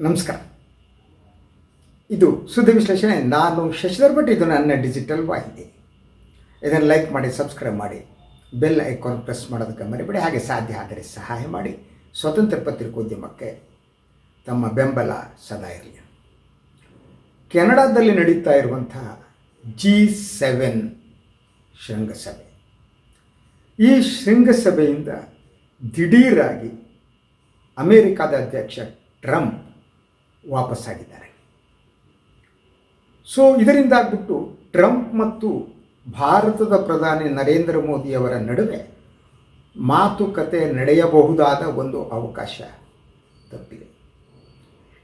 ನಮಸ್ಕಾರ. ಇದು ಸುದ್ದಿ ವಿಶ್ಲೇಷಣೆ. ನಾನು ಶಶಿಧರ್ ಭಟ್. ಇದು ನನ್ನ ಡಿಜಿಟಲ್ ವಾಹಿನಿ. ಇದನ್ನು ಲೈಕ್ ಮಾಡಿ, ಸಬ್ಸ್ಕ್ರೈಬ್ ಮಾಡಿ. ಬೆಲ್ ಐಕಾನ್ ಪ್ರೆಸ್ ಮಾಡೋದಕ್ಕೆ ಮರಿಬೇಡಿ. ಹಾಗೆ ಸಾಧ್ಯ ಆದರೆ ಸಹಾಯ ಮಾಡಿ. ಸ್ವತಂತ್ರ ಪತ್ರಿಕೋದ್ಯಮಕ್ಕೆ ತಮ್ಮ ಬೆಂಬಲ ಸದಾ ಇರಲಿ. ಕೆನಡಾದಲ್ಲಿ ನಡೀತಾ ಇರುವಂತಹ ಜಿ ಸೆವೆನ್ ಶೃಂಗಸಭೆ. ಈ ಶೃಂಗಸಭೆಯಿಂದ ದಿಢೀರಾಗಿ ಅಮೇರಿಕಾದ ಅಧ್ಯಕ್ಷ ಟ್ರಂಪ್ ವಾಪಸ್ಸಾಗಿದ್ದಾರೆ. ಸೊ ಇದರಿಂದಾಗ್ಬಿಟ್ಟು ಟ್ರಂಪ್ ಮತ್ತು ಭಾರತದ ಪ್ರಧಾನಿ ನರೇಂದ್ರ ಮೋದಿಯವರ ನಡುವೆ ಮಾತುಕತೆ ನಡೆಯಬಹುದಾದ ಒಂದು ಅವಕಾಶ ತಪ್ಪಿದೆ.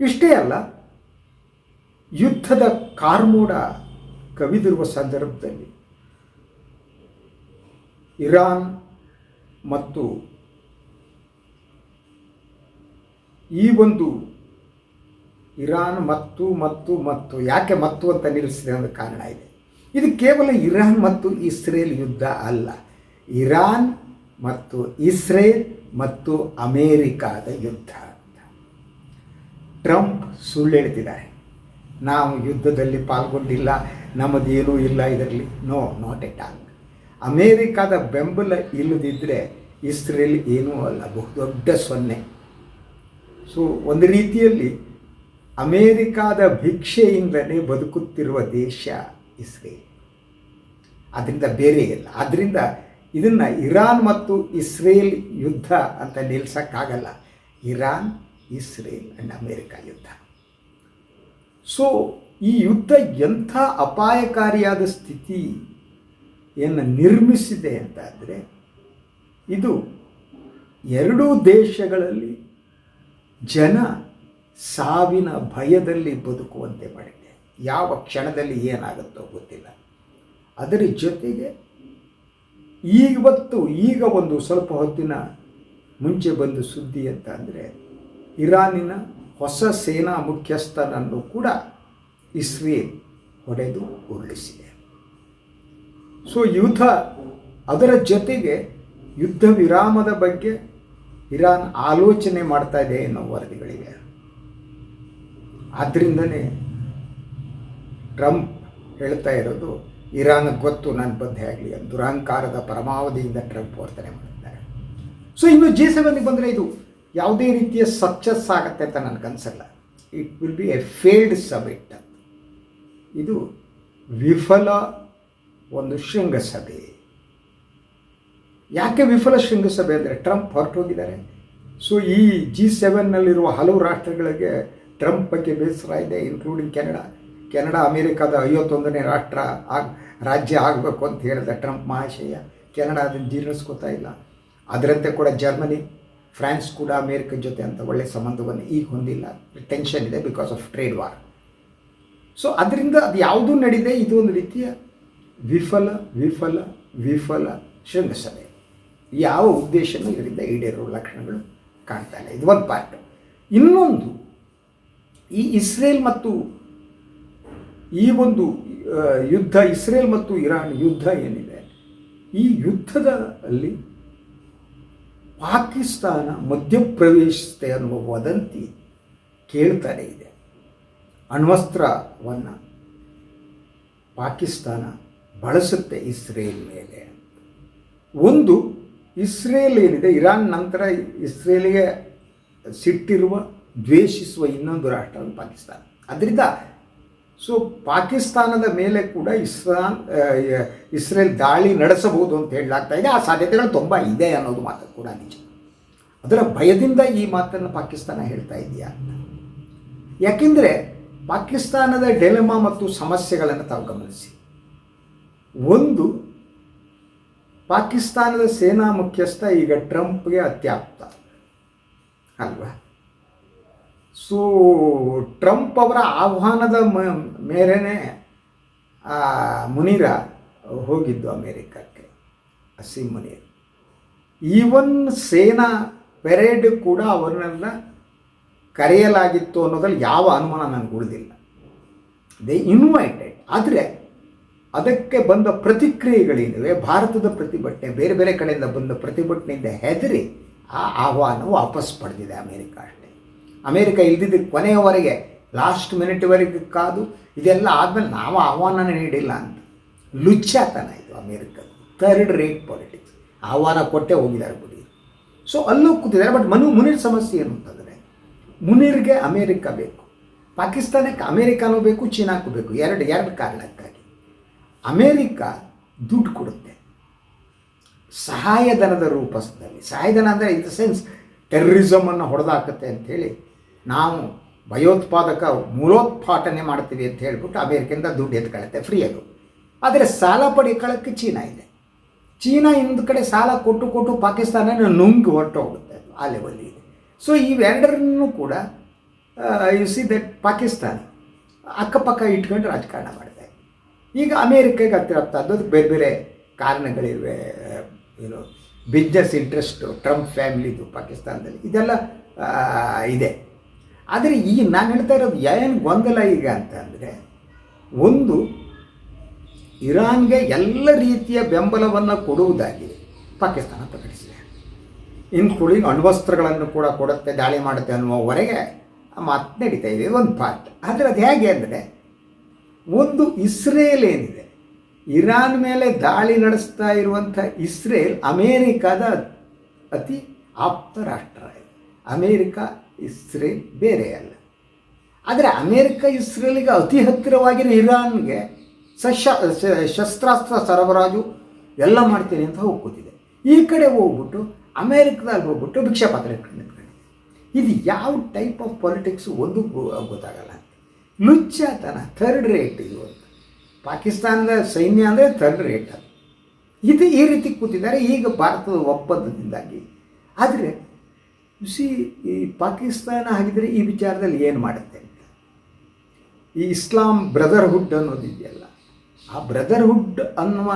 ಇಷ್ಟೇ ಅಲ್ಲ, ಯುದ್ಧದ ಕಾರ್ಮೋಡ ಕವಿದಿರುವ ಸಂದರ್ಭದಲ್ಲಿ ಇರಾನ್ ಮತ್ತು ಈ ಒಂದು ಇರಾನ್ ಮತ್ತು ಮತ್ತು ಮತ್ತು. ಯಾಕೆ ಮತ್ತು ಅಂತ ನಿಲ್ಲಿಸಿದೆ ಅನ್ನೋ ಕಾರಣ ಇದೆ. ಇದು ಕೇವಲ ಇರಾನ್ ಮತ್ತು ಇಸ್ರೇಲ್ ಯುದ್ಧ ಅಲ್ಲ. ಇರಾನ್ ಮತ್ತು ಇಸ್ರೇಲ್ ಮತ್ತು ಅಮೇರಿಕಾದ ಯುದ್ಧ ಅಂತ. ಟ್ರಂಪ್ ಸುಳ್ಳು ಹೇಳ್ತಿದ್ದಾರೆ. ನಾವು ಯುದ್ಧದಲ್ಲಿ ಪಾಲ್ಗೊಂಡಿಲ್ಲ, ನಮ್ಮದೇನೂ ಇಲ್ಲ ಇದರಲ್ಲಿ. ನೋ ನಾಟ್ ಎಟ್ ಆಲ್ ಅಮೇರಿಕಾದ ಬೆಂಬಲ ಇಲ್ಲದಿದ್ದರೆ ಇಸ್ರೇಲ್ ಏನೂ ಅಲ್ಲ. ಬಹುದೊಡ್ಡ ಸೊನ್ನೆ. ಸೊ ಒಂದು ರೀತಿಯಲ್ಲಿ ಅಮೇರಿಕಾದ ಭಿಕ್ಷೆಯಿಂದಲೇ ಬದುಕುತ್ತಿರುವ ದೇಶ ಇಸ್ರೇಲ್. ಅದರಿಂದ ಬೇರೆ ಇಲ್ಲ. ಆದ್ದರಿಂದ ಇದನ್ನು ಇರಾನ್ ಮತ್ತು ಇಸ್ರೇಲ್ ಯುದ್ಧ ಅಂತ ನಿಲ್ಸೋಕ್ಕಾಗಲ್ಲ. ಇರಾನ್, ಇಸ್ರೇಲ್ ಆ್ಯಂಡ್ ಅಮೇರಿಕಾ ಯುದ್ಧ. ಸೊ ಈ ಯುದ್ಧ ಎಂಥ ಅಪಾಯಕಾರಿಯಾದ ಸ್ಥಿತಿ ಏನು ನಿರ್ಮಿಸಿದೆ ಅಂತಾದರೆ, ಇದು ಎರಡೂ ದೇಶಗಳಲ್ಲಿ ಜನ ಸಾವಿನ ಭಯದಲ್ಲಿ ಬದುಕುವಂತೆ ಮಾಡಿದೆ. ಯಾವ ಕ್ಷಣದಲ್ಲಿ ಏನಾಗುತ್ತೋ ಗೊತ್ತಿಲ್ಲ. ಅದರ ಜೊತೆಗೆ ಈವತ್ತು ಈಗ ಒಂದು ಸ್ವಲ್ಪ ಹೊತ್ತಿನ ಮುಂಚೆ ಬಂದು ಸುದ್ದಿ ಅಂತ ಅಂದರೆ, ಇರಾನಿನ ಹೊಸ ಸೇನಾ ಮುಖ್ಯಸ್ಥನನ್ನು ಕೂಡ ಇಸ್ರೇಲ್ ಹೊಡೆದು ಉರುಳಿಸಿದೆ. ಸೊ, ಯುದ್ಧ ಅದರ ಜೊತೆಗೆ ಯುದ್ಧ ವಿರಾಮದ ಬಗ್ಗೆ ಇರಾನ್ ಆಲೋಚನೆ ಮಾಡ್ತಾ ಇದೆ ಎನ್ನುವ ವರದಿಗಳಿವೆ. ಆದ್ದರಿಂದನೇ ಟ್ರಂಪ್ ಹೇಳ್ತಾ ಇರೋದು, ಇರಾನ್ ಗೊತ್ತು ನನ್ನ ಬದ್ಧೆ ಆಗಲಿ ದುರಹಂಕಾರದ ಪರಮಾವಧಿಯಿಂದ ಟ್ರಂಪ್ ವರ್ತನೆ ಮಾಡಿದ್ದಾರೆ. ಸೊ ಇನ್ನು ಜಿ ಸೆವೆನ್ಗೆ ಬಂದರೆ ಇದು ಯಾವುದೇ ರೀತಿಯ ಸಕ್ಸಸ್ ಆಗುತ್ತೆ ಅಂತ ನನಗನ್ಸಲ್ಲ it will be a failed ಅಂತ ಇದು ವಿಫಲ ಒಂದು ಶೃಂಗಸಭೆ. ಯಾಕೆ ವಿಫಲ ಶೃಂಗಸಭೆ ಅಂದರೆ ಟ್ರಂಪ್ ಹೊರಟೋಗಿದ್ದಾರೆ. ಸೊ ಈ ಜಿ ಸೆವೆನ್ನಲ್ಲಿರುವ ಹಲವು ರಾಷ್ಟ್ರಗಳಿಗೆ ಟ್ರಂಪ್ ಬಗ್ಗೆ ಬೇಸರ ಇದೆ ಇನ್ಕ್ಲೂಡಿಂಗ್ ಕೆನಡಾ ಕೆನಡಾ ಅಮೇರಿಕಾದ ಐವತ್ತೊಂದನೇ ರಾಷ್ಟ್ರ ಆಗ, ರಾಜ್ಯ ಆಗಬೇಕು ಅಂತ ಹೇಳಿದ ಟ್ರಂಪ್ ಮಹಾಶಯ ಕೆನಡಾ ಅದನ್ನು ಜೀರ್ಣಿಸ್ಕೋತಾ ಇಲ್ಲ. ಅದರಂತೆ ಕೂಡ ಜರ್ಮನಿ ಫ್ರಾನ್ಸ್ ಕೂಡ ಅಮೇರಿಕದ ಜೊತೆ ಅಂತ ಒಳ್ಳೆಯ ಸಂಬಂಧವನ್ನು ಈಗ ಹೊಂದಿಲ್ಲ. ಟೆನ್ಷನ್ ಇದೆ because of trade war so ಅದರಿಂದ ಅದು ಯಾವುದೂ ನಡೀದೆ? ಇದು ಒಂದು ರೀತಿಯ ವಿಫಲ ವಿಫಲ ವಿಫಲ ಶೃಂಗಸಭೆ. ಯಾವ ಉದ್ದೇಶನೂ ಇದರಿಂದ ಈಡೇರುವ ಲಕ್ಷಣಗಳು ಕಾಣ್ತಾ ಇಲ್ಲ. ಇದು ಒಂದು ಪಾರ್ಟ್ ಇನ್ನೊಂದು ಈ ಇಸ್ರೇಲ್ ಮತ್ತು ಈ ಒಂದು ಯುದ್ಧ, ಇಸ್ರೇಲ್ ಮತ್ತು ಇರಾನ್ ಯುದ್ಧ ಏನಿದೆ, ಈ ಯುದ್ಧದಲ್ಲಿ ಪಾಕಿಸ್ತಾನ ಮಧ್ಯಪ್ರವೇಶಿಸುತ್ತೆ ಅನ್ನುವ ವದಂತಿ ಕೇಳ್ತಾನೆ ಇದೆ. ಅಣ್ವಸ್ತ್ರವನ್ನು ಪಾಕಿಸ್ತಾನ ಬಳಸುತ್ತೆ ಇಸ್ರೇಲ್ ಮೇಲೆ. ಒಂದು, ಇಸ್ರೇಲ್ ಏನಿದೆ, ಇರಾನ್ ನಂತರ ಇಸ್ರೇಲಿಗೆ ಸಿಟ್ಟಿರುವ ದ್ವೇಷಿಸುವ ಇನ್ನೊಂದು ರಾಷ್ಟ್ರ ಪಾಕಿಸ್ತಾನ. ಅದರಿಂದ ಸೊ ಪಾಕಿಸ್ತಾನದ ಮೇಲೆ ಕೂಡ ಇಸ್ರಾನ್ ಇಸ್ರೇಲ್ ದಾಳಿ ನಡೆಸಬಹುದು ಅಂತ ಹೇಳಲಾಗ್ತಾ ಇದೆ. ಆ ಸಾಧ್ಯತೆಗಳು ತುಂಬ ಇದೆ ಅನ್ನೋದು ಮಾತು ಕೂಡ ನಿಜ. ಅದರ ಭಯದಿಂದ ಈ ಮಾತನ್ನು ಪಾಕಿಸ್ತಾನ ಹೇಳ್ತಾ ಇದೆಯಾ ಅಂತ. ಯಾಕೆಂದರೆ ಪಾಕಿಸ್ತಾನದ ಡೆಲೆಮಾ ಮತ್ತು ಸಮಸ್ಯೆಗಳನ್ನು ತಾವು ಗಮನಿಸಿ. ಒಂದು, ಪಾಕಿಸ್ತಾನದ ಸೇನಾ ಮುಖ್ಯಸ್ಥ ಈಗ ಟ್ರಂಪ್ಗೆ ಅತ್ಯಾಪ್ತ. ಅಲ್ವಾ? ಸೊ ಟ್ರಂಪ್ ಅವರ ಆಹ್ವಾನದ ಮೇರೆನೆ ಮುನೀರ ಹೋಗಿದ್ದು ಅಮೇರಿಕಕ್ಕೆ ಅಸೀಂ ಮುನೀರ್. ಈವನ್ ಸೇನಾ ಪೆರೇಡ್ ಕೂಡ ಅವರನ್ನೆಲ್ಲ ಕರೆಯಲಾಗಿತ್ತು ಅನ್ನೋದ್ರಲ್ಲಿ ಯಾವ ಅನುಮಾನ ನನಗೆ ಉಳಿದಿಲ್ಲ. ದೇ ಇನ್ವೈಟೆಡ್ ಆದರೆ ಅದಕ್ಕೆ ಬಂದ ಪ್ರತಿಕ್ರಿಯೆಗಳಿದ್ದಾವೆ ಭಾರತದ ಪ್ರತಿಭಟನೆ, ಬೇರೆ ಬೇರೆ ಕಡೆಯಿಂದ ಬಂದ ಪ್ರತಿಭಟನೆಯಿಂದ ಹೆದರಿ ಆ ಆಹ್ವಾನ ವಾಪಸ್ ಪಡೆದಿದೆ ಅಮೇರಿಕ ಅಮೇರಿಕ ಇಲ್ದಿದ್ದ ಕೊನೆಯವರೆಗೆ ಲಾಸ್ಟ್ ಮಿನಿಟ್ವರೆಗೆ ಕಾದು, ಇದೆಲ್ಲ ಆದಮೇಲೆ ನಾವು ಆಹ್ವಾನ ನೀಡಿಲ್ಲ ಅಂತ. ಲುಚ್ಚಾತನ ಇದು ಅಮೇರಿಕದ ಥರ್ಡ್ ರೇಟ್ ಪಾಲಿಟಿಕ್ಸ್ ಆಹ್ವಾನ ಕೊಟ್ಟೆ ಹೋಗಿದ್ದಾರೆ ಬಿಡಿ. ಸೊ ಅಲ್ಲೂ ಕೂತಿದ್ದಾರೆ. ಬಟ್ ಮನು, ಮುನಿರ್ ಸಮಸ್ಯೆ ಏನು ಅಂತಂದರೆ ಮುನಿರ್ಗೆ ಅಮೇರಿಕ ಬೇಕು, ಪಾಕಿಸ್ತಾನಕ್ಕೆ ಅಮೇರಿಕಾನೂ ಬೇಕು, ಚೀನಾಕ್ಕೂ ಬೇಕು, ಎರಡು ಎರಡು ಕಾರಣಕ್ಕಾಗಿ. ಅಮೇರಿಕ ದುಡ್ಡು ಕೊಡುತ್ತೆ. ಸಹಾಯಧನದ ರೂಪದಲ್ಲಿ, ಸಹಾಯಧನ ಅಂದರೆ ಇನ್ ದ ಸೆನ್ಸ್ ಟೆರ್ರಿಸಮನ್ನು ಹೊಡೆದಾಕತ್ತೆ ಅಂಥೇಳಿ ನಾವು ಭಯೋತ್ಪಾದಕ ಮೂಲೋತ್ಪಾಟನೆ ಮಾಡ್ತೀವಿ ಅಂತ ಹೇಳ್ಬಿಟ್ಟು ಅಮೇರಿಕಿಂದ ದುಡ್ಡು ಎತ್ಕೊಳ್ಳುತ್ತೆ ಫ್ರೀ ಅದು ಆದರೆ ಸಾಲ ಪಡಿಕೊಳ್ಳೋಕ್ಕೆ ಚೀನಾ ಇದೆ. ಚೀನಾ ಹಿಂದ್ ಕಡೆ ಸಾಲ ಕೊಟ್ಟು ಕೊಟ್ಟು ಪಾಕಿಸ್ತಾನ ನುಂಗಿ ಹೊರಟೋಗುತ್ತೆ ಆ ಲೆವೆಲ್ಲಿ ಸೊ ಇವೆರಡರನ್ನು ಕೂಡ ಯು ಸಿ ದಟ್ ಪಾಕಿಸ್ತಾನ ಅಕ್ಕಪಕ್ಕ ಇಟ್ಕೊಂಡು ರಾಜಕಾರಣ ಮಾಡಿದೆ ಈಗ ಅಮೇರಿಕೆಗೆ ಹತ್ತಿರ ಅದಕ್ಕೆ ಬೇರೆ ಬೇರೆ ಕಾರಣಗಳಿವೆ ಏನು ಬಿಸ್ನೆಸ್ ಇಂಟ್ರೆಸ್ಟು ಟ್ರಂಪ್ ಫ್ಯಾಮಿಲಿದು ಪಾಕಿಸ್ತಾನದಲ್ಲಿ. ಇದೆಲ್ಲ ಇದೆ. ಆದರೆ ಈ ನಾನು ಹೇಳ್ತಾ ಇರೋದು ಏನು ಗೊಂದಲ ಈಗ ಅಂತ ಅಂದರೆ ಒಂದು ಇರಾನ್ಗೆ ಎಲ್ಲ ರೀತಿಯ ಬೆಂಬಲವನ್ನು ಕೊಡುವುದಾಗಿ ಪಾಕಿಸ್ತಾನ ಪ್ರಕಟಿಸಿದೆ. ಇನ್ಕ್ಲೂಡಿಂಗ್ ಅಣ್ವಸ್ತ್ರಗಳನ್ನು ಕೂಡ ಕೊಡುತ್ತೆ, ದಾಳಿ ಮಾಡುತ್ತೆ ಅನ್ನುವವರೆಗೆ ಮಾತು ನಡೀತಾ ಇದೆ ಒಂದು ಪಾರ್ಟ್ ಆದರೆ ಅದು ಹೇಗೆ ಅಂದರೆ ಒಂದು ಇಸ್ರೇಲ್ ಏನಿದೆ, ಇರಾನ್ ಮೇಲೆ ದಾಳಿ ನಡೆಸ್ತಾ ಇರುವಂಥ ಇಸ್ರೇಲ್ ಅಮೇರಿಕಾದ ಅತಿ ಆಪ್ತ ರಾಷ್ಟ್ರ ಅಮೇರಿಕಾ ಅಮೇರಿಕ ಇಸ್ರೇಲ್ ಬೇರೆ ಅಲ್ಲ ಆದರೆ ಅಮೇರಿಕ, ಇಸ್ರೇಲಿಗೆ ಅತಿ ಹತ್ತಿರವಾಗಿರೋ ಇರಾನ್ಗೆ ಸಶ ಶಸ್ತ್ರಾಸ್ತ್ರ ಸರಬರಾಜು ಎಲ್ಲ ಮಾಡ್ತೀನಿ ಅಂತ ಹೋಗ್ಕೋತಿದೆ. ಈ ಕಡೆ ಹೋಗ್ಬಿಟ್ಟು ಅಮೇರಿಕದಲ್ಲಿ ಹೋಗ್ಬಿಟ್ಟು ಭಿಕ್ಷಾ ಪಾತ್ರ ಇದು ಯಾವ ಟೈಪ್ ಆಫ್ ಪಾಲಿಟಿಕ್ಸ್ ಒಂದು ಗೊತ್ತಾಗಲ್ಲ. ಲುಚ್ಚಾತನ ಥರ್ಡ್ ರೇಟ್ ಇವತ್ತು ಪಾಕಿಸ್ತಾನದ ಸೈನ್ಯ ಅಂದರೆ ಥರ್ಡ್ ರೇಟ್ ಅದು. ಇದು ಈ ರೀತಿ ಕೂತಿದ್ದಾರೆ, ಈಗ ಭಾರತದ ಒಪ್ಪಂದದಿಂದಾಗಿ. ಆದರೆ ಸಿ ಈ ಪಾಕಿಸ್ತಾನ ಹಾಗಿದ್ರೆ ಈ ವಿಚಾರದಲ್ಲಿ ಏನು ಮಾಡುತ್ತೆ? ಈ ಇಸ್ಲಾಂ ಬ್ರದರ್ಹುಡ್ ಅನ್ನೋದಿದೆಯಲ್ಲ ಆ ಬ್ರದರ್ಹುಡ್ ಅನ್ನುವ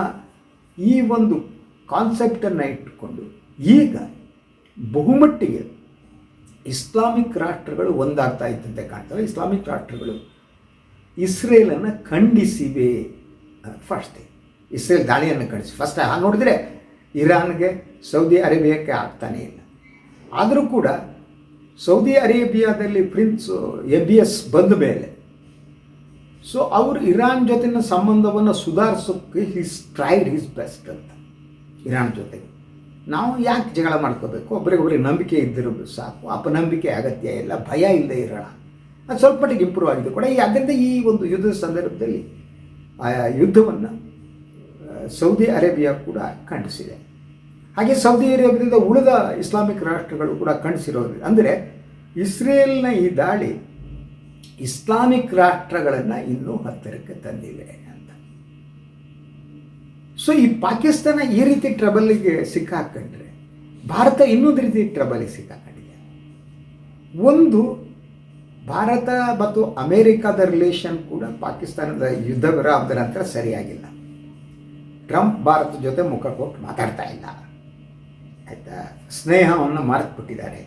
ಈ ಒಂದು ಕಾನ್ಸೆಪ್ಟನ್ನು ಇಟ್ಟುಕೊಂಡು ಈಗ ಬಹುಮಟ್ಟಿಗೆ ಇಸ್ಲಾಮಿಕ್ ರಾಷ್ಟ್ರಗಳು ಒಂದಾಗ್ತಾ ಇದ್ದಂತೆ ಕಾಣ್ತವೆ. ಇಸ್ಲಾಮಿಕ್ ರಾಷ್ಟ್ರಗಳು ಇಸ್ರೇಲನ್ನು ಖಂಡಿಸಿವೆ ಫಸ್ಟ್ ಇಸ್ರೇಲ್ ದಾಳಿಯನ್ನು ಖಂಡಿಸಿ. ಫಸ್ಟ್ ನೋಡಿದ್ರೆ ಇರಾನ್ಗೆ, ಸೌದಿ ಅರೇಬಿಯಾಕ್ಕೆ ಆಗ್ತಾನೇ ಇಲ್ಲ. ಆದರೂ ಕೂಡ ಸೌದಿ ಅರೇಬಿಯಾದಲ್ಲಿ ಪ್ರಿನ್ಸ್ ಎ ಬಿ ಎಸ್ ಬಂದ ಮೇಲೆ, ಸೊ ಅವರು ಇರಾನ್ ಜೊತೆನ ಸಂಬಂಧವನ್ನು ಸುಧಾರಿಸೋಕ್ಕೆ ಹಿಸ್ ಟ್ರೈಡ್ ಹಿಸ್ ಬೆಸ್ಟ್ ಅಂತ. ಇರಾನ್ ಜೊತೆಗೆ. ನಾವು ಯಾಕೆ ಜಗಳ ಮಾಡ್ಕೋಬೇಕು? ಒಬ್ಬರಿಗೊಬ್ಬರಿಗೆ ನಂಬಿಕೆ ಇದ್ದಿರೋದು ಸಾಕು. ಅಪನಂಬಿಕೆ ಅಗತ್ಯ ಇಲ್ಲ, ಭಯ ಇಲ್ಲದೆ ಇರೋಣ. ಅದು ಸ್ವಲ್ಪ ಮಟ್ಟಿಗೆ ಇಂಪ್ರೂವ್ ಆಗಿದೆ ಕೂಡ. ಈ ಅದರಿಂದ ಈ ಒಂದು ಯುದ್ಧದ ಸಂದರ್ಭದಲ್ಲಿ, ಆ, ಯುದ್ಧವನ್ನು ಸೌದಿ ಅರೇಬಿಯಾ ಕೂಡ ಖಂಡಿಸಿದೆ. ಹಾಗೆ ಸೌದಿ ಅರೇಬಿಯಾದಿಂದ ಉಳಿದ ಇಸ್ಲಾಮಿಕ್ ರಾಷ್ಟ್ರಗಳು ಕೂಡ ಕಣಿಸಿರೋದು. ಅಂದರೆ ಇಸ್ರೇಲ್ನ ಈ ದಾಳಿ ಇಸ್ಲಾಮಿಕ್ ರಾಷ್ಟ್ರಗಳನ್ನು ಇನ್ನೂ ಹತ್ತಿರಕ್ಕೆ ತಂದಿವೆ ಅಂತ. ಸೊ ಈ ಪಾಕಿಸ್ತಾನ ಈ ರೀತಿ ಟ್ರಬಲ್ಗೆ ಸಿಕ್ಕಾಕೊಂಡ್ರೆ, ಭಾರತ ಇನ್ನೊಂದು ರೀತಿ ಟ್ರಬಲಿಗೆ ಸಿಕ್ಕಾಕೊಂಡಿದೆ. ಒಂದು, ಭಾರತ ಮತ್ತು ಅಮೇರಿಕಾದ ರಿಲೇಷನ್ ಕೂಡ ಪಾಕಿಸ್ತಾನದ ಯುದ್ಧ ವಿರಾಮದ ನಂತರ ಸರಿಯಾಗಿಲ್ಲ. ಟ್ರಂಪ್ ಭಾರತ ಜೊತೆ ಮುಖ ಕೊಟ್ಟು ಮಾತಾಡ್ತಾ ಇಲ್ಲ. ಆಯಿತಾ? ಸ್ನೇಹವನ್ನು ಮರೆತುಬಿಟ್ಟಿದ್ದಾರೆ.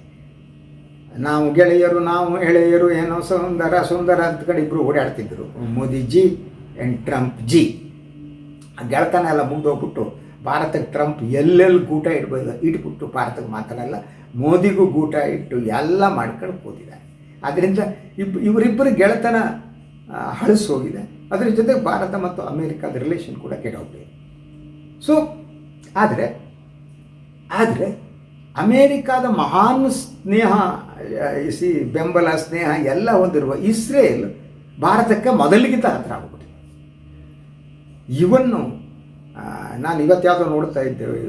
ನಾವು ಗೆಳೆಯರು, ನಾವು ಎಳೆಯರು, ಏನೋ ಸುಂದರ ಸುಂದರ ಅಂತ ಕಡೆ ಇಬ್ಬರು ಓಡಾಡ್ತಿದ್ರು. ಮೋದಿ ಜಿ ಆ್ಯಂಡ್ ಟ್ರಂಪ್ ಜಿ ಗೆಳತನ ಎಲ್ಲ ಮುಗ್ದೋಗ್ಬಿಟ್ಟು ಭಾರತಕ್ಕೆ ಟ್ರಂಪ್ ಎಲ್ಲೆಲ್ಲಿ ಗೂಟ ಇಡ್ಬೋದು, ಇಟ್ಬಿಟ್ಟು ಭಾರತಕ್ಕೆ ಮಾತಾಡಲ್ಲ, ಮೋದಿಗೂ ಗೂಟ ಇಟ್ಟು ಎಲ್ಲ ಮಾಡ್ಕೊಂಡು ಕೂತಿದ್ದಾರೆ. ಆದ್ದರಿಂದ ಇಬ್, ಇವರಿಬ್ಬರು ಗೆಳೆತನ ಹಳಸಿ ಹಳಸು ಹೋಗಿದೆ. ಅದರ ಜೊತೆಗೆ ಭಾರತ ಮತ್ತು ಅಮೇರಿಕಾದ ರಿಲೇಷನ್ ಕೂಡ ಕೆಡೋಗಿದೆ ಸೊ ಆದರೆ ಆದರೆ ಅಮೇರಿಕಾದ ಮಹಾನ್ ಸ್ನೇಹ ಸಿ ಬೆಂಬಲ, ಸ್ನೇಹ ಎಲ್ಲ ಹೊಂದಿರುವ ಇಸ್ರೇಲ್ ಭಾರತಕ್ಕೆ ಮೊದಲಿಗಿಂತ ಹತ್ರ ಆಗ್ಬಿಟ್ಟಿದೆ. ಇವನ್ನು ನಾನು ಇವತ್ತು ನೋಡ್ತಾ ಇದ್ದೇವೆ,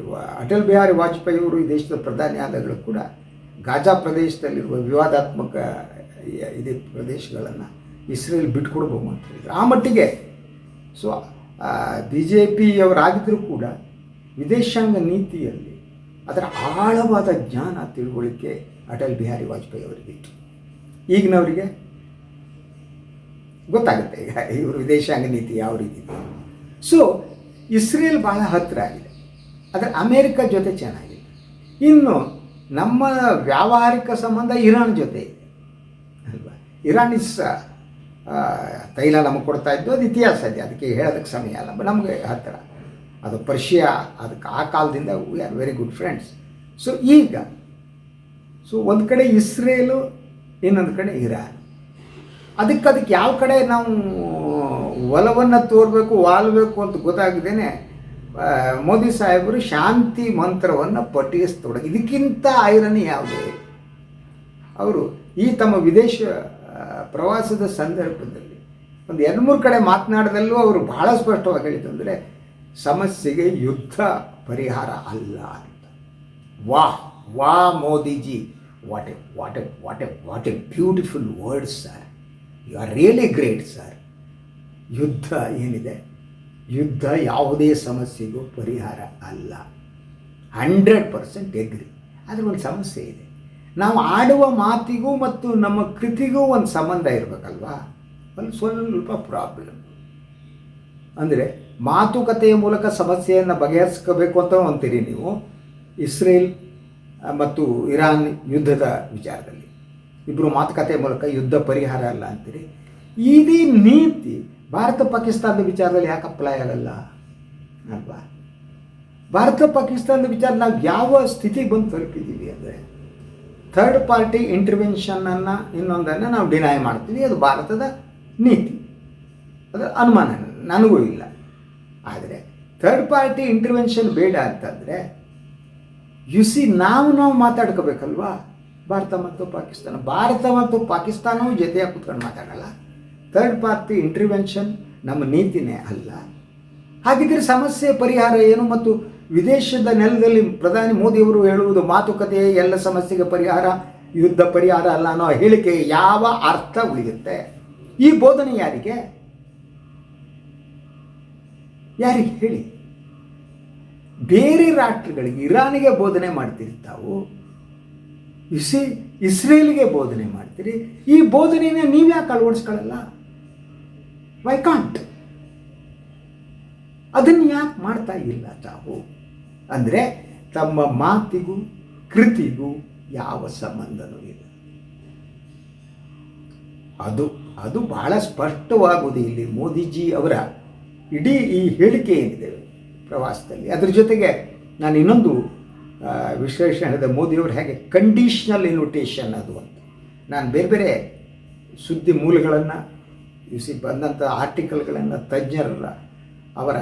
ಅಟಲ್ ಬಿಹಾರಿ ವಾಜಪೇಯಿ ಅವರು ಈ ದೇಶದ ಪ್ರಧಾನಿ ಆದಾಗಲೂ ಕೂಡ ಗಾಜಾ ಪ್ರದೇಶದಲ್ಲಿರುವ ವಿವಾದಾತ್ಮಕ ಇದೇ ಪ್ರದೇಶಗಳನ್ನು ಇಸ್ರೇಲ್ ಬಿಟ್ಕೊಡ್ಬೋದು ಅಂತ ಹೇಳಿದ್ರು. ಆ ಮಟ್ಟಿಗೆ, ಸೊ ಬಿ ಜೆ ಪಿಯವರಾಗಿದ್ದರೂ ಕೂಡ ವಿದೇಶಾಂಗ ನೀತಿಯಲ್ಲಿ ಅದರ ಆಳವಾದ ಜ್ಞಾನ ತಿಳುವಳಿಕೆ ಅಟಲ್ ಬಿಹಾರಿ ವಾಜಪೇಯಿ ಅವರಿಗಿತ್ತು ಈಗಿನವರಿಗೆ ಗೊತ್ತಾಗುತ್ತೆ ಈಗ ಇವರು ವಿದೇಶಾಂಗ ನೀತಿ ಯಾವ ರೀತಿ ಇದೆ. ಸೊ ಇಸ್ರೇಲ್ ಬಹಳ ಹತ್ತಿರ ಆಗಿದೆ. ಆದರೆ ಅಮೇರಿಕ ಜೊತೆ ಚೆನ್ನಾಗಿದೆ. ಇನ್ನು ನಮ್ಮ ವ್ಯಾವಹಾರಿಕ ಸಂಬಂಧ ಇರಾನ್ ಜೊತೆ ಇದೆ. ಅಲ್ವಾ? ಇರಾನ್ ಇಸ್ ತೈಲ ನಮಗೆ ಕೊಡ್ತಾ ಇದ್ದು ಅದು ಇತಿಹಾಸ ಇದೆ. ಅದಕ್ಕೆ ಹೇಳೋದಕ್ಕೆ ಸಮಯ ಅಲ್ಲ ನಮಗೆ ಹತ್ತಿರ. ಅದು ಪರ್ಷಿಯಾ, ಅದಕ್ಕೆ ಆ ಕಾಲದಿಂದ we are very good friends so ಈಗ ಸೊ ಒಂದು ಕಡೆ ಇಸ್ರೇಲು, ಇನ್ನೊಂದು ಕಡೆ ಇರಾನ್. ಅದಕ್ಕೆ ಅದಕ್ಕೆ ಯಾವ ಕಡೆ ನಾವು ಒಲವನ್ನು ತೋರಬೇಕು, ವಾಲಬೇಕು ಅಂತ ಗೊತ್ತಾಗದೇನೆ ಮೋದಿ ಸಾಹೇಬರು ಶಾಂತಿ ಮಂತ್ರವನ್ನು ಪಠಿಸ್ತೊಡಗಿ ಇದಕ್ಕಿಂತ ಐರನಿ ಯಾವುದೇ? ಅವರು ಈ ತಮ್ಮ ವಿದೇಶ ಪ್ರವಾಸದ ಸಂದರ್ಭದಲ್ಲಿ ಒಂದು ಎರಡು ಮೂರು ಕಡೆ ಮಾತನಾಡಿದಲ್ಲೂ ಅವರು ಬಹಳ ಸ್ಪಷ್ಟವಾಗಿ ಹೇಳಿದಂದರೆ ಸಮಸ್ಯೆಗೆ ಯುದ್ಧ ಪರಿಹಾರ ಅಲ್ಲ ಅಂತ. ವಾ ವಾ Modiji. What a what a what a what a beautiful words sir you are really great sir ಯುದ್ಧ ಏನಿದೆ? ಯುದ್ಧ ಯಾವುದೇ ಸಮಸ್ಯೆಗೂ ಪರಿಹಾರ ಅಲ್ಲ. ಹಂಡ್ರೆಡ್ ಪರ್ಸೆಂಟ್ ಎಗ್ರಿ ಆದರೆ ಒಂದು ಸಮಸ್ಯೆ ಇದೆ. ನಾವು ಆಡುವ ಮಾತಿಗೂ ಮತ್ತು ನಮ್ಮ ಕೃತಿಗೂ ಒಂದು ಸಂಬಂಧ ಇರಬೇಕಲ್ವಾ? ಅಲ್ಲಿ ಸ್ವಲ್ಪ ಪ್ರಾಬ್ಲಮ್ ಅಂದರೆ ಮಾತುಕತೆಯ ಮೂಲಕ ಸಮಸ್ಯೆಯನ್ನು ಬಗೆಹರಿಸ್ಕೋಬೇಕು ಅಂತ ಅಂತೀರಿ ನೀವು, ಇಸ್ರೇಲ್ ಮತ್ತು ಇರಾನ್ ಯುದ್ಧದ ವಿಚಾರದಲ್ಲಿ. ಇಬ್ಬರು ಮಾತುಕತೆಯ ಮೂಲಕ ಯುದ್ಧ ಪರಿಹಾರ ಅಲ್ಲ ಅಂತೀರಿ. ಇದೇ ನೀತಿ ಭಾರತ ಪಾಕಿಸ್ತಾನದ ವಿಚಾರದಲ್ಲಿ ಯಾಕೆ ಅಪ್ಲೈ ಆಗಲ್ಲ ಅಲ್ವಾ? ಭಾರತ ಪಾಕಿಸ್ತಾನದ ವಿಚಾರ ನಾವು ಯಾವ ಸ್ಥಿತಿಗೆ ಬಂದು ತಲುಪಿದ್ದೀವಿ ಅಂದರೆ ಥರ್ಡ್ ಪಾರ್ಟಿ ಇಂಟರ್ವೆನ್ಷನನ್ನು ಇನ್ನೊಂದನ್ನು ನಾವು ಡಿನೈ ಮಾಡ್ತೀವಿ. ಅದು ಭಾರತದ ನೀತಿ. ಅದು ಅನುಮಾನ. ನನಗೂ ಇಲ್ಲ. ಆದರೆ ಥರ್ಡ್ ಪಾರ್ಟಿ ಇಂಟರ್ವೆನ್ಷನ್ ಬೇಡ ಅಂತಂದರೆ ಯು ಸಿ ನಾವು ನಾವು ಮಾತಾಡ್ಕೋಬೇಕಲ್ವಾ? ಭಾರತ ಮತ್ತು ಪಾಕಿಸ್ತಾನ. ಭಾರತ ಮತ್ತು ಪಾಕಿಸ್ತಾನವೂ ಜೊತೆಯಾಗಿ ಕೂತ್ಕೊಂಡು ಮಾತಾಡಲ್ಲ. ಥರ್ಡ್ ಪಾರ್ಟಿ ಇಂಟರ್ವೆನ್ಷನ್ ನಮ್ಮ ನೀತಿನೇ ಅಲ್ಲ. ಹಾಗಿದ್ರೆ ಸಮಸ್ಯೆ ಪರಿಹಾರ ಏನು ಮತ್ತು ವಿದೇಶದ ನೆಲದಲ್ಲಿ ಪ್ರಧಾನಿ ಮೋದಿಯವರು ಹೇಳುವುದು ಮಾತುಕತೆ, ಎಲ್ಲ ಸಮಸ್ಯೆಗೆ ಪರಿಹಾರ, ಯುದ್ಧ ಪರಿಹಾರ ಅಲ್ಲ ಅನ್ನೋ ಹೇಳಿಕೆ ಯಾವ ಅರ್ಥ ಉಳಿಯುತ್ತೆ? ಈ ಬೋಧನೆ ಯಾರಿಗೆ? ಯಾರಿಗೆ ಹೇಳಿ? ಬೇರೆ ರಾಷ್ಟ್ರಗಳಿಗೆ, ಇರಾನಿಗೆ ಬೋಧನೆ ಮಾಡ್ತೀರಿ ತಾವು? ಇಸಿ ಇಸ್ರೇಲ್ಗೆ ಬೋಧನೆ ಮಾಡ್ತೀರಿ? ಈ ಬೋಧನೆನ ನೀವ್ಯಾಕೆ ಅಳವಡಿಸ್ಕೊಳ್ಳಲ್ಲ ವೈ ಕಾಂಟ್ ಅದನ್ನು ಯಾಕೆ ಮಾಡ್ತಾ ಇಲ್ಲ ತಾವು? ಅಂದರೆ ತಮ್ಮ ಮಾತಿಗೂ, ಕೃತಿಗೂ ಯಾವ ಸಂಬಂಧನೂ ಇಲ್ಲ. ಅದು ಅದು ಬಹಳ ಸ್ಪಷ್ಟವಾಗುವುದು ಇಲ್ಲಿ ಮೋದಿಜಿ ಅವರ ಇಡೀ ಈ ಹೇಳಿಕೆ ಏನಿದೆ ಪ್ರವಾಸದಲ್ಲಿ, ಅದರ ಜೊತೆಗೆ ನಾನು ಇನ್ನೊಂದು ವಿಶ್ಲೇಷಣೆ ಹೇಳಿದೆ ಮೋದಿಯವರು ಹೇಗೆ ಕಂಡೀಷ್ನಲ್ ಇನ್ವಿಟೇಷನ್ ಅದು ಅಂತ. ನಾನು ಬೇರೆ ಬೇರೆ ಸುದ್ದಿ ಮೂಲಗಳನ್ನು ಇಸಿ ಬಂದಂಥ ಆರ್ಟಿಕಲ್ಗಳನ್ನು ತಜ್ಞರ ಅವರ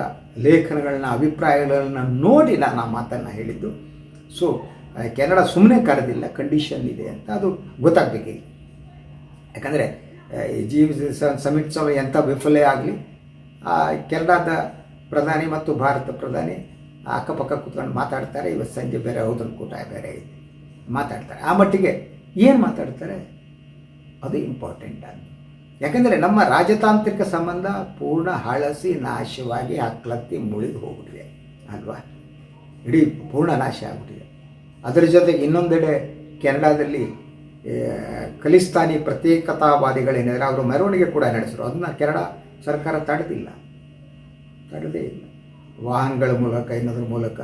ಲೇಖನಗಳನ್ನ, ಅಭಿಪ್ರಾಯಗಳನ್ನು ನೋಡಿ ನಾನು ಆ ಮಾತನ್ನು ಹೇಳಿದ್ದು. ಸೊ ಕೆನಡಾ ಸುಮ್ಮನೆ ಕರೆದಿಲ್ಲ ಕಂಡೀಷನ್ ಇದೆ ಅಂತ, ಅದು ಗೊತ್ತಾಗಬೇಕೀಗ ಯಾಕಂದರೆ ಜಿ ಸಮಿಟ್ ಸಭೆ ಎಂಥ ವಿಫಲೆ ಆಗಲಿ ಕೆನಡಾದ ಪ್ರಧಾನಿ ಮತ್ತು ಭಾರತ ಪ್ರಧಾನಿ ಅಕ್ಕಪಕ್ಕ ಕೂತ್ಕೊಂಡು ಮಾತಾಡ್ತಾರೆ. ಇವತ್ತು ಸಂಜೆ ಬೇರೆ ಹೌದನ್ ಕೂಟ ಬೇರೆ ಮಾತಾಡ್ತಾರೆ. ಆ ಮಟ್ಟಿಗೆ ಏನು ಮಾತಾಡ್ತಾರೆ? ಅದು ಇಂಪಾರ್ಟೆಂಟ್ ಅಂತ ಯಾಕಂದರೆ ನಮ್ಮ ರಾಜತಾಂತ್ರಿಕ ಸಂಬಂಧ ಪೂರ್ಣ ಹಳಸಿ, ನಾಶವಾಗಿ ಹಕ್ಲತ್ತಿ ಮುಳಿದು ಹೋಗ್ಬಿಟ್ಟಿದೆ ಅಲ್ವಾ? ಇಡೀ ಪೂರ್ಣ ನಾಶ ಆಗ್ಬಿಟ್ಟಿದೆ. ಅದರ ಜೊತೆಗೆ ಇನ್ನೊಂದೆಡೆ ಕೆನಡಾದಲ್ಲಿ ಖಲಿಸ್ತಾನಿ ಪ್ರತ್ಯೇಕತಾವಾದಿಗಳೇನಿದ್ದಾರೆ ಅವರು ಮೆರವಣಿಗೆ ಕೂಡ ನಡೆಸಿದ್ರು. ಅದನ್ನ ಕೆನಡಾ ಸರ್ಕಾರ ತಡೆದಿಲ್ಲ. ತಡೆದೇ ಇಲ್ಲ. ವಾಹನಗಳ ಮೂಲಕ ಇನ್ನೊಂದ್ರ ಮೂಲಕ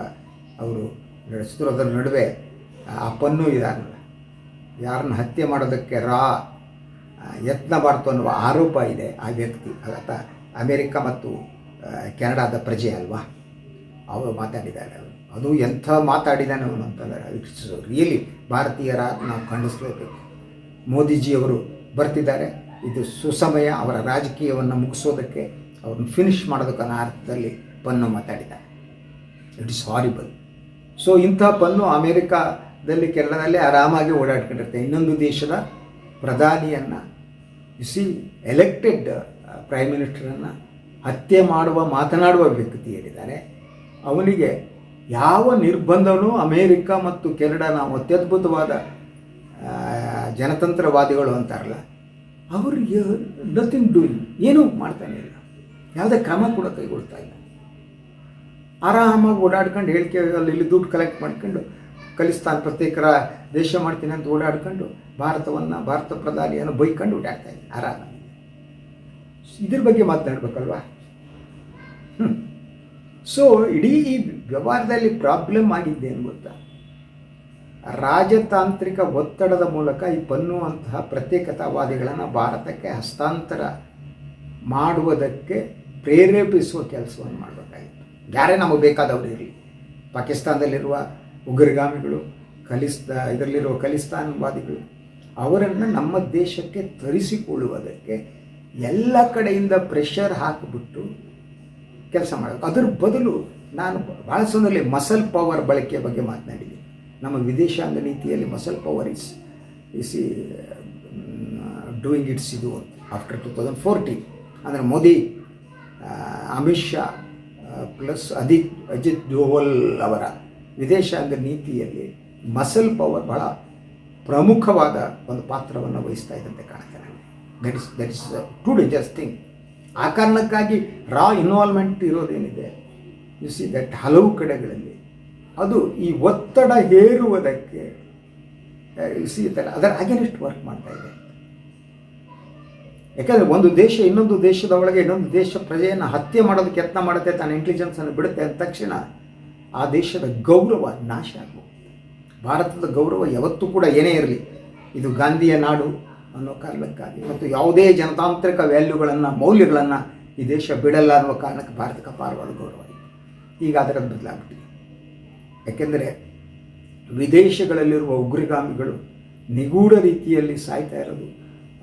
ಅವರು ನಡೆಸಿದ್ರು ಅದರ ನಡುವೆ ಆ ಪನ್ನೂ ಇದಾರಲ್ಲ ಯಾರನ್ನ ಹತ್ಯೆ ಮಾಡೋದಕ್ಕೆ ರಾ ಯತ್ನ ಮಾಡ್ತು ಅನ್ನುವ ಆರೋಪ ಇದೆ ಆ ವ್ಯಕ್ತಿ. ಆತ ಅಮೇರಿಕ ಮತ್ತು ಕೆನಡಾದ ಪ್ರಜೆ ಅಲ್ವಾ? ಅವರು ಮಾತಾಡಿದ್ದಾರೆ ಅವರು. ಅದು ಎಂಥ ಮಾತಾಡಿದ್ದಾನೆ ಅವನು ಅಂತಂದರೆ ಇಟ್ಸ್ ರಿಯಲಿ ಭಾರತೀಯರ ನಾವು ಖಂಡಿಸಲೇಬೇಕು. ಮೋದಿಜಿಯವರು ಬರ್ತಿದ್ದಾರೆ. ಇದು ಸುಸಮಯ ಅವರ ರಾಜಕೀಯವನ್ನು ಮುಗಿಸೋದಕ್ಕೆ ಅವ್ರನ್ನ ಫಿನಿಷ್ ಮಾಡೋದಕ್ಕೆ ಅನ್ನೋ ಅರ್ಥದಲ್ಲಿ ಪನ್ನು ಮಾತಾಡಿದ್ದಾರೆ. ಇಟ್ ಇಸ್ ಹಾರಿಬಲ್ ಸೊ ಇಂಥ ಪನ್ನು ಅಮೇರಿಕಾದಲ್ಲಿ ಕೆನಡಾದಲ್ಲಿ ಆರಾಮಾಗಿ ಓಡಾಡ್ಕೊಂಡಿರುತ್ತೆ. ಇನ್ನೊಂದು ದೇಶದ ಪ್ರಧಾನಿಯನ್ನು ಸಿ ಎಲೆಕ್ಟೆಡ್ ಪ್ರೈಮ್ ಮಿನಿಸ್ಟರನ್ನು ಹತ್ಯೆ ಮಾಡುವ, ಮಾತನಾಡುವ ವ್ಯಕ್ತಿ ಹೇಳಿದ್ದಾರೆ. ಅವನಿಗೆ ಯಾವ ನಿರ್ಬಂಧವೂ ಅಮೇರಿಕಾ ಮತ್ತು ಕೆನಡಾ ಅತ್ಯದ್ಭುತವಾದ ಜನತಂತ್ರವಾದಿಗಳು ಅಂತಾರಲ್ಲ ಅವರಿಗೆ ನಥಿಂಗ್ ಡೂಯಿಂಗ್ ಏನೂ ಮಾಡ್ತಾನೆ ಇಲ್ಲ. ಯಾವುದೇ ಕ್ರಮ ಕೂಡ ಕೈಗೊಳ್ತಾ ಇಲ್ಲ. ಆರಾಮಾಗಿ ಓಡಾಡ್ಕೊಂಡು ಹೇಳಿಕೆ ಅಲ್ಲಿ ಇಲ್ಲಿ ದುಡ್ಡು ಕಲೆಕ್ಟ್ ಮಾಡ್ಕೊಂಡು ಖಲಿಸ್ತಾನ್ ಪ್ರತ್ಯೇಕರ ದೇಶ ಮಾಡ್ತೀನಿ ಅಂತ ಓಡಾಡ್ಕೊಂಡು, ಭಾರತವನ್ನು, ಭಾರತ ಪ್ರಧಾನಿಯನ್ನು ಬೈಕೊಂಡು ಓಡಾಡ್ತಾ ಇದ್ದೀನಿ ಆರಾಮ ಇದ್ರ ಬಗ್ಗೆ ಮಾತಾಡ್ಬೇಕಲ್ವಾ ಸೊ ಇಡೀ ಈ ವ್ಯವಹಾರದಲ್ಲಿ ಪ್ರಾಬ್ಲಮ್ ಆಗಿದ್ದೇನು ಗೊತ್ತಾ? ರಾಜತಾಂತ್ರಿಕ ಒತ್ತಡದ ಮೂಲಕ ಈ ಪನ್ನುವಂತಹ ಪ್ರತ್ಯೇಕತಾವಾದಿಗಳನ್ನು ಭಾರತಕ್ಕೆ ಹಸ್ತಾಂತರ ಮಾಡುವುದಕ್ಕೆ ಪ್ರೇರೇಪಿಸುವ ಕೆಲಸವನ್ನು ಮಾಡಬೇಕಾಗಿತ್ತು. ಯಾರೇ ನಮಗೆ ಬೇಕಾದವರು ಇರಲಿ. ಪಾಕಿಸ್ತಾನದಲ್ಲಿರುವ ಉಗ್ರಗಾಮಿಗಳು ಖಲಿಸ್ತಾ ಇದರಲ್ಲಿರುವ ಕಲಿಸ್ತಾನವಾದಿಗಳು, ಅವರನ್ನು ನಮ್ಮ ದೇಶಕ್ಕೆ ತರಿಸಿಕೊಳ್ಳುವುದಕ್ಕೆ ಎಲ್ಲ ಕಡೆಯಿಂದ ಪ್ರೆಷರ್ ಹಾಕಿಬಿಟ್ಟು ಕೆಲಸ ಮಾಡಬೇಕು. ಅದರ ಬದಲು ನಾನು ಭಾಳ ಸಂದರ್ಭದಲ್ಲಿ ಮಸಲ್ ಪವರ್ ಬಳಕೆಯ ಬಗ್ಗೆ ಮಾತನಾಡಿದ್ದೀನಿ. ನಮ್ಮ ವಿದೇಶಾಂಗ ನೀತಿಯಲ್ಲಿ muscle power is is doing it's ಇದು ಆಫ್ಟರ್ ಟು ತೌಸಂಡ್ ಫೋರ್ಟೀನ್ ಅಂದರೆ ಮೋದಿ ಅಮಿತ್ ಶಾ ಪ್ಲಸ್ ಅಜಿತ್ ಅಜಿತ್ ದೋವಲ್ ಅವರ ವಿದೇಶಾಂಗ ನೀತಿಯಲ್ಲಿ ಮಸಲ್ ಪವರ್ ಬಹಳ ಪ್ರಮುಖವಾದ ಒಂದು ಪಾತ್ರವನ್ನು ವಹಿಸ್ತಾ ಇದ್ದಂತೆ ಕಾಣುತ್ತೆ ನನಗೆ that is that is too dangerous thing ಆ ಕಾರಣಕ್ಕಾಗಿ ರಾ ಇನ್ವಾಲ್ವ್ಮೆಂಟ್ ಇರೋದೇನಿದೆ. ಯು ಸಿ ದಟ್ ಹಲವು ಕಡೆಗಳಲ್ಲಿ ಅದು ಈ ಒತ್ತಡ ಹೇರುವುದಕ್ಕೆ ಸಿಗುತ್ತಲ್ಲ ಅದರ ಅಗೇನೆಸ್ಟ್ ವರ್ಕ್ ಮಾಡ್ತಾ ಇದೆ. ಯಾಕಂದರೆ ಒಂದು ದೇಶ ಇನ್ನೊಂದು ದೇಶದ ಒಳಗೆ ಇನ್ನೊಂದು ದೇಶ ಪ್ರಜೆಯನ್ನು ಹತ್ಯೆ ಮಾಡೋದಕ್ಕೆ ಯತ್ನ ಮಾಡುತ್ತೆ, ತನ್ನ ಇಂಟೆಲಿಜೆನ್ಸನ್ನು ಬಿಡುತ್ತೆ ಅಂದ ತಕ್ಷಣ ಆ ದೇಶದ ಗೌರವ ನಾಶ ಆಗುತ್ತೆ ಭಾರತದ ಗೌರವ ಯಾವತ್ತೂ ಕೂಡ ಏನೇ ಇರಲಿ, ಇದು ಗಾಂಧಿಯ ನಾಡು ಅನ್ನೋ ಕಾರಣಕ್ಕಾಗಿ. ಮತ್ತು ಯಾವುದೇ ಜನತಾಂತ್ರಿಕ ವ್ಯಾಲ್ಯೂಗಳನ್ನು, ಮೌಲ್ಯಗಳನ್ನು ಈ ದೇಶ ಬಿಡಲ್ಲ ಅನ್ನೋ ಕಾರಣಕ್ಕೆ ಭಾರತಕ್ಕೆ ಪಾರವಾದ ಗೌರವ ಈಗ ಅದರ ಬದಲಾಗ್ಬಿಟ್ಟಿದೆ. ಯಾಕೆಂದರೆ ವಿದೇಶಗಳಲ್ಲಿರುವ ಉಗ್ರಗಾಮಿಗಳು ನಿಗೂಢ ರೀತಿಯಲ್ಲಿ ಸಾಯ್ತಾ ಇರೋದು,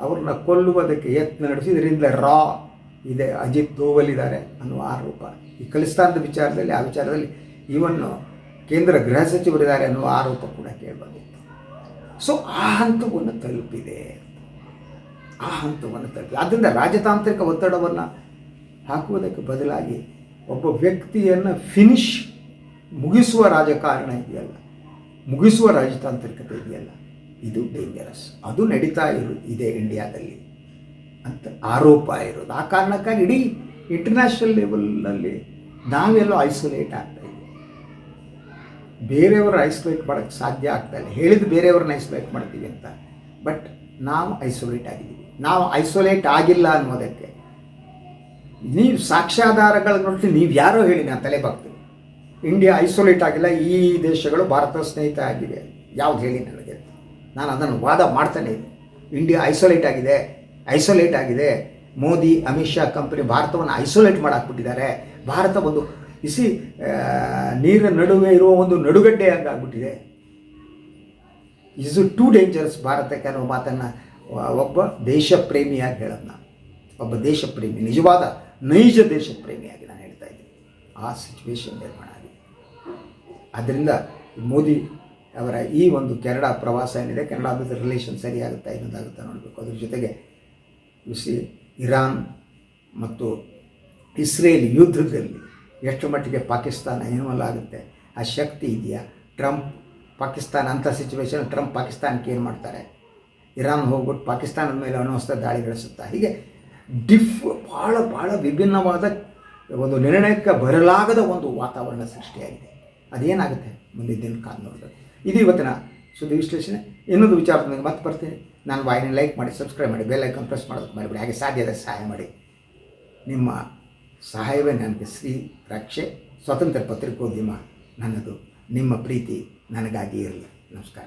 ಅವ್ರನ್ನ ಕೊಲ್ಲುವುದಕ್ಕೆ ಯತ್ನ ನಡೆಸಿದ್ರಿಂದ ರಾ ಇದೆ, ಅಜಿತ್ ದೋವಲ್ ಇದ್ದಾರೆ ಅನ್ನುವ ಆರೋಪ. ಈ ಖಲಿಸ್ತಾನದ ವಿಚಾರದಲ್ಲಿ, ಆ ವಿಚಾರದಲ್ಲಿ ಇವನ್ನು ಕೇಂದ್ರ ಗೃಹ ಸಚಿವರಿದ್ದಾರೆ ಅನ್ನುವ ಆರೋಪ ಕೂಡ ಕೇಳಿಬಂದಿತ್ತು. ಸೊ ಆ ಹಂತವನ್ನು ತಲುಪಿದೆ. ಆ ಹಂತವನ್ನು ತಲುಪಿದೆ ಆದ್ದರಿಂದ ರಾಜತಾಂತ್ರಿಕ ಒತ್ತಡವನ್ನು ಹಾಕುವುದಕ್ಕೆ ಬದಲಾಗಿ ಒಬ್ಬ ವ್ಯಕ್ತಿಯನ್ನು ಫಿನಿಶ್ ಮುಗಿಸುವ ರಾಜಕಾರಣ ಇದೆಯಲ್ಲ? ಮುಗಿಸುವ ರಾಜತಾಂತ್ರಿಕತೆ ಇದೆಯಲ್ಲ? ಇದು ಡೇಂಜರಸ್ ಅದು ನಡೀತಾ ಇರು, ಇದೆ ಇಂಡಿಯಾದಲ್ಲಿ ಅಂತ ಆರೋಪ ಇರೋದು. ಆ ಕಾರಣಕ್ಕಾಗಿ ಇಡೀ ಇಂಟರ್ನ್ಯಾಷನಲ್ ಲೆವೆಲ್ನಲ್ಲಿ ನಾವೆಲ್ಲೋ ಐಸೋಲೇಟ್ ಆಗ್ತಾ ಇದ್ದೀವಿ ಬೇರೆಯವರು ಐಸೋಲೇಟ್ ಮಾಡೋಕ್ಕೆ ಸಾಧ್ಯ ಆಗ್ತಾ ಇಲ್ಲ. ಹೇಳಿದ್ದು ಬೇರೆಯವ್ರನ್ನ ಐಸೋಲೇಟ್ ಮಾಡ್ತೀವಿ ಅಂತ. ಬಟ್ ನಾವು ಐಸೋಲೇಟ್ ಆಗಿದ್ದೀವಿ. ನಾವು ಐಸೋಲೇಟ್ ಆಗಿಲ್ಲ ಅನ್ನೋದಕ್ಕೆ. ನೀವು ಸಾಕ್ಷ್ಯಾಧಾರಗಳ ನೋಡಿ ನೀವು ಯಾರೋ ಹೇಳಿ, ನಾನು ತಲೆ ಬಾಗ್ತೀನಿ. ಇಂಡಿಯಾ ಐಸೋಲೇಟ್ ಆಗಿಲ್ಲ, ಈ ದೇಶಗಳು ಭಾರತ ಸ್ನೇಹಿತ ಆಗಿದೆ. ಯಾವ್ದು ಹೇಳಿ ನನಗೆ? ನಾನು ಅದನ್ನು ವಾದ ಮಾಡ್ತಾನೆ. ಇಂಡಿಯಾ ಐಸೋಲೇಟ್ ಆಗಿದೆ ಐಸೋಲೇಟ್ ಆಗಿದೆ. ಮೋದಿ, ಅಮಿತ್ ಶಾ ಕಂಪನಿ ಭಾರತವನ್ನು ಐಸೋಲೇಟ್ ಮಾಡಾಕ್ಬಿಟ್ಟಿದ್ದಾರೆ. ಭಾರತ ಒಂದು ಇಸಿ ನೀರಿನ ನಡುವೆ ಇರುವ ಒಂದು ನಡುಗಡ್ಡೆ ಆಗ್ಬಿಟ್ಟಿದೆ. ಇಸ್ ಟೂ ಡೇಂಜರಸ್ ಭಾರತಕ್ಕೆ ಅನ್ನೋ ಮಾತನ್ನು ಒಬ್ಬ ದೇಶ ಪ್ರೇಮಿಯಾಗಿ ಹೇಳೋದು ನಾನು ಒಬ್ಬ ದೇಶ ಪ್ರೇಮಿ ನಿಜವಾದ ನೈಜ ದೇಶ ಪ್ರೇಮಿಯಾಗಿ ನಾನು ಹೇಳ್ತಾ ಇದ್ದೀನಿ. ಆ ಸಿಚುವೇಶನ್ ನಿರ್ಮಾಣ ಆದ್ದರಿಂದ ಮೋದಿ ಅವರ ಈ ಒಂದು ಕೆನಡಾ ಪ್ರವಾಸ ಏನಿದೆ, ಕೆನಡಾದ ರಿಲೇಷನ್ ಸರಿಯಾಗುತ್ತಾ ಇನ್ನೊಂದಾಗುತ್ತಾ ನೋಡಬೇಕು. ಅದ್ರ ಜೊತೆಗೆ ಸಿ ಇರಾನ್ ಮತ್ತು ಇಸ್ರೇಲ್ ಯುದ್ಧದಲ್ಲಿ ಎಷ್ಟು ಮಟ್ಟಿಗೆ ಪಾಕಿಸ್ತಾನ ಇನ್ವಾಲ್ವ್ ಆಗುತ್ತೆ, ಆ ಶಕ್ತಿ ಇದೆಯಾ? ಟ್ರಂಪ್ ಪಾಕಿಸ್ತಾನ, ಅಂಥ ಸಿಚುವೇಶನ್ ಟ್ರಂಪ್ ಪಾಕಿಸ್ತಾನಕ್ಕೆ ಏನು ಮಾಡ್ತಾರೆ? ಇರಾನ್ ಹೋಗ್ಬಿಟ್ಟು ಪಾಕಿಸ್ತಾನದ ಮೇಲೆ ಅಣುವಸ್ತ್ರ ದಾಳಿ ನಡೆಸುತ್ತಾ? ಹೀಗೆ ಡಿಫ್ ಭಾಳ ಭಾಳ ವಿಭಿನ್ನವಾದ ಒಂದು ನಿರ್ಣಯಕ್ಕೆ ಬರಲಾಗದ ಒಂದು ವಾತಾವರಣ ಸೃಷ್ಟಿಯಾಗಿದೆ. ಅದೇನಾಗುತ್ತೆ? ಮುಂದಿನ ದಿನ ಕಾದು ನೋಡಬೇಕು. ಇದು ಇವತ್ತಿನ ಸುದ್ದಿ ವಿಶ್ಲೇಷಣೆ. ಇನ್ನೊಂದು ವಿಚಾರದೊಂದಿಗೆ ಮತ್ತೆ ಬರ್ತೀನಿ. ನಾನು ವಾಹಿನಿ ಲೈಕ್ ಮಾಡಿ ಸಬ್ಸ್ಕ್ರೈಬ್ ಮಾಡಿ ಬೆಲ್ ಐಕನ್ ಪ್ರೆಸ್ ಮಾಡೋದಕ್ಕೆ ಮರಿಬೇಡಿ. ಹಾಗೆ ಸಾಧ್ಯದ ಸಹಾಯ ಮಾಡಿ. ನಿಮ್ಮ ಸಹಾಯವೇ ನನಗೆ ಶ್ರೀ ರಕ್ಷೆ ಸ್ವತಂತ್ರ ಪತ್ರಿಕೋದ್ಯಮ ನನ್ನದು. ನಿಮ್ಮ ಪ್ರೀತಿ ನನಗಾಗಿ ಇರಲಿ. ನಮಸ್ಕಾರ.